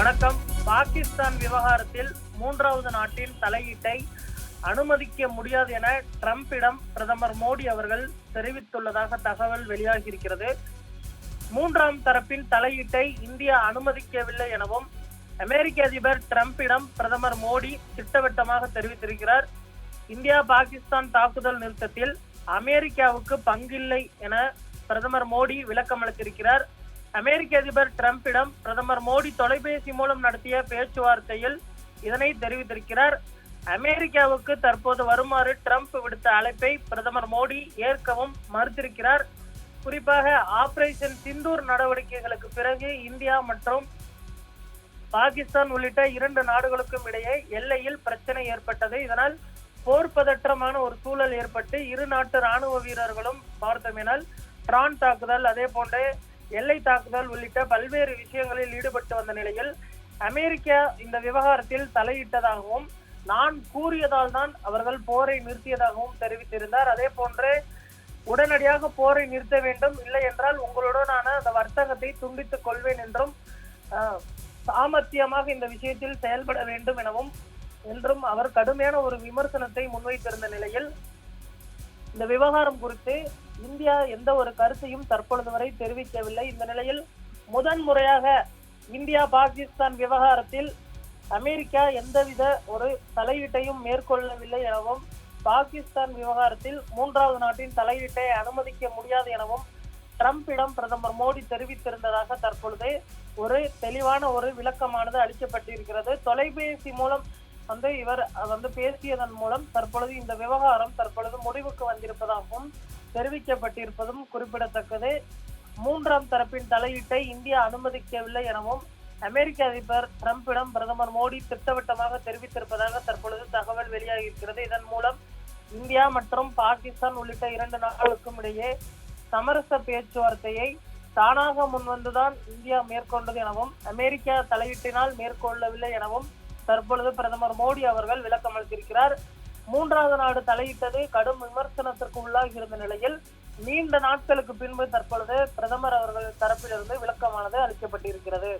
வணக்கம். பாகிஸ்தான் விவகாரத்தில் மூன்றாவது நாட்டின் தலையீட்டை அனுமதிக்க முடியாது என ட்ரம்பிடம் பிரதமர் மோடி அவர்கள் தெரிவித்துள்ளதாக தகவல் வெளியாகியிருக்கிறது. மூன்றாம் தரப்பின் தலையீட்டை இந்தியா அனுமதிக்கவில்லை எனவும் அமெரிக்க அதிபர் ட்ரம்பிடம் பிரதமர் மோடி திட்டவட்டமாக தெரிவித்திருக்கிறார். இந்தியா பாகிஸ்தான் தாக்குதல் நிறுத்தத்தில் அமெரிக்காவுக்கு பங்கில்லை என பிரதமர் மோடி விளக்கம் அளித்திருக்கிறார் அமெரிக்க அதிபர் டிரம்பிடம் பிரதமர் மோடி தொலைபேசி மூலம் நடத்திய பேச்சுவார்த்தையில் இதனை தெரிவித்திருக்கிறார். அமெரிக்காவுக்கு தற்போது வருமாறு ட்ரம்ப் விடுத்த அழைப்பை பிரதமர் மோடி ஏற்கவும் மறுத்திருக்கிறார். குறிப்பாக ஆபரேஷன் சிந்தூர் நடவடிக்கைகளுக்கு பிறகு இந்தியா மற்றும் பாகிஸ்தான் உள்ளிட்ட இரண்டு நாடுகளுக்கும் இடையே எல்லையில் பிரச்சனை ஏற்பட்டது. இதனால் போர் பதற்றமான ஒரு சூழல் ஏற்பட்டு இரு நாட்டு ராணுவ வீரர்களும் பார்த்தமினால் ட்ரான் தாக்குதல் அதே போன்று எல்லை தாக்குதல் உள்ளிட்ட பல்வேறு விஷயங்களில் ஈடுபட்டு வந்த நிலையில் அமெரிக்கா இந்த விவகாரத்தில் தலையிட்டதாகவும் நான் கூறியதால் தான் அவர்கள் போரை நிறுத்தியதாகவும் தெரிவித்திருந்தார். அதே போன்று உடனடியாக போரை நிறுத்த வேண்டும் இல்லை என்றால் உங்களுடனான அந்த வர்த்தகத்தை துண்டித்துக் கொள்வேன் என்றும் சாமர்த்தியமாக இந்த விஷயத்தில் செயல்பட வேண்டும் எனவும் என்றும் அவர் கடுமையான ஒரு விமர்சனத்தை முன்வைத்திருந்த நிலையில் இந்த விவகாரம் குறித்து இந்தியா எந்த ஒரு கருத்தையும் தற்பொழுது வரை தெரிவிக்கவில்லை. இந்த நிலையில் முதன் முறையாக இந்தியா பாகிஸ்தான் விவகாரத்தில் அமெரிக்கா எந்தவித ஒரு தலையீட்டையும் மேற்கொள்ளவில்லை எனவும் பாகிஸ்தான் விவகாரத்தில் மூன்றாவது நாட்டின் தலையீட்டை அனுமதிக்க முடியாது எனவும் ட்ரம்பிடம் பிரதமர் மோடி தெரிவித்திருந்ததாக தற்பொழுது ஒரு தெளிவான ஒரு விளக்கமானது அளிக்கப்பட்டிருக்கிறது. தொலைபேசி மூலம் வந்து இவர் வந்து பேசியதன் மூலம் தற்பொழுது இந்த விவகாரம் தற்பொழுது முடிவுக்கு வந்திருப்பதாகவும் தெரிவிக்கப்பட்டிருப்பதும் குறிப்பிடத்தக்கது. மூன்றாம் தரப்பின் தலையீட்டை இந்தியா அனுமதிக்கவில்லை எனவும் அமெரிக்க அதிபர் டிரம்பிடம் பிரதமர் மோடி திட்டவட்டமாக தெரிவித்திருப்பதாக தற்பொழுது தகவல் வெளியாகியிருக்கிறது. இதன் மூலம் இந்தியா மற்றும் பாகிஸ்தான் உள்ளிட்ட இரண்டு நாடுகளுக்கும் இடையே சமரச பேச்சுவார்த்தையை தானாக முன்வந்துதான் இந்தியா மேற்கொண்டது எனவும் அமெரிக்கா தலையீட்டினால் மேற்கொள்ளவில்லை எனவும் தற்பொழுது பிரதமர் மோடி அவர்கள் விளக்கம் அளித்திருக்கிறார் மூன்றாவது நாடு தலையிட்டது கடும் விமர்சனத்திற்கு உள்ளாகி இருந்த நிலையில் நீண்ட நாட்களுக்கு பின்பு தற்பொழுது பிரதமர் அவர்கள் தரப்பிலிருந்து விளக்கமானது அளிக்கப்பட்டிருக்கிறது.